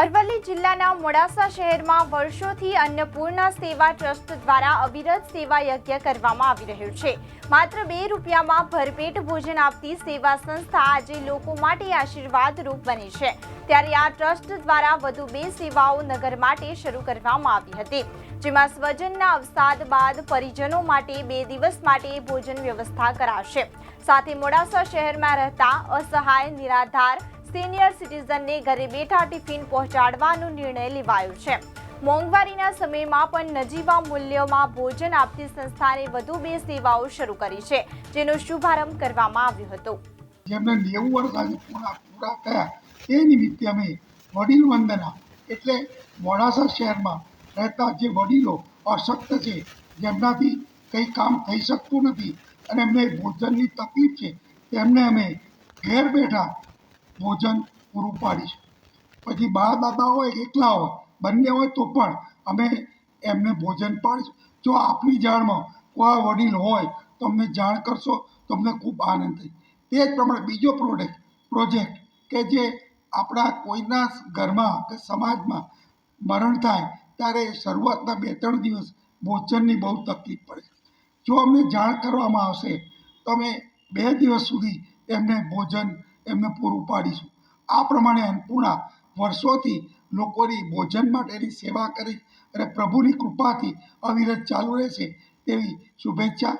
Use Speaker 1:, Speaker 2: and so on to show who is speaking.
Speaker 1: અરવલ્લી જિલ્લાના મોડાસા શહેરમાં વર્ષોથી અન્નપૂર્ણા સેવા ટ્રસ્ટ દ્વારા અવિરત સેવા યજ્ઞ કરવામાં આવી રહ્યું છે. માત્ર બે રૂપિયામાં ભરપેટ ભોજન આપતી સેવા સંસ્થા આજે લોકો માટે આશીર્વાદરૂપ બની છે. ત્યારે આ ટ્રસ્ટ દ્વારા વધુ બે સેવાઓ નગર માટે શરૂ કરવામાં આવી હતી. જેમાં સ્વજનના અવસાદ બાદ પરિજનો માટે બે દિવસ માટે ભોજન વ્યવસ્થા કરાશે. સાથે મોડાસા શહેરમાં રહેતા અસહાય, નિરાધાર સિનિયર સિટીઝનને ઘરે બેઠા ટિફિન પહોંચાડવાનો નિર્ણય લેવાયો છે. મોંઘવારીના સમયમાં પણ નજીવા મૂલ્યોમાં ભોજન આપતી સંસ્થાને વધુ બે સેવાઓ શરૂ કરી છે, જેનો શુભારંભ કરવામાં આવ્યો હતો.
Speaker 2: જેમને નેવું વર્ષ આજે પૂરા પૂરા થયા, એ નિમિત્તે અમે વડીલ વંદના એટલે મોડાસા શહેરમાં રહેતા જે વડીલો અશક્ત છે, જેમનાથી કંઈ કામ થઈ શકતું નથી અને એમને ભોજનની તકલીફ છે તેમને અમે ઘેર બેઠા ભોજન પૂરું પાડીશું. પછી બા દાદા હોય, એકલા હોય, બંને હોય, તો પણ અમે એમને ભોજન પાડીશું. જો આપની જાણમાં કોઈ વડીલ હોય, તો અમને જાણ કરશો, તો અમને ખૂબ આનંદ થાય. તે જ પ્રમાણે બીજો પ્રોડક્ટ પ્રોજેક્ટ કે જે આપણા કોઈના ઘરમાં કે સમાજમાં મરણ થાય, ત્યારે શરૂઆતના બે ત્રણ દિવસ ભોજનની બહુ તકલીફ પડે. જો અમને જાણ કરવામાં આવશે, તો અમે બે દિવસ સુધી એમને ભોજન એમને પૂરું પાડીશું. આ પ્રમાણે અન્નપૂર્ણા વર્ષોથી લોકોની ભોજન માટેની સેવા કરી અને પ્રભુની કૃપાથી અવિરત ચાલુ રહેશે તેવી શુભેચ્છા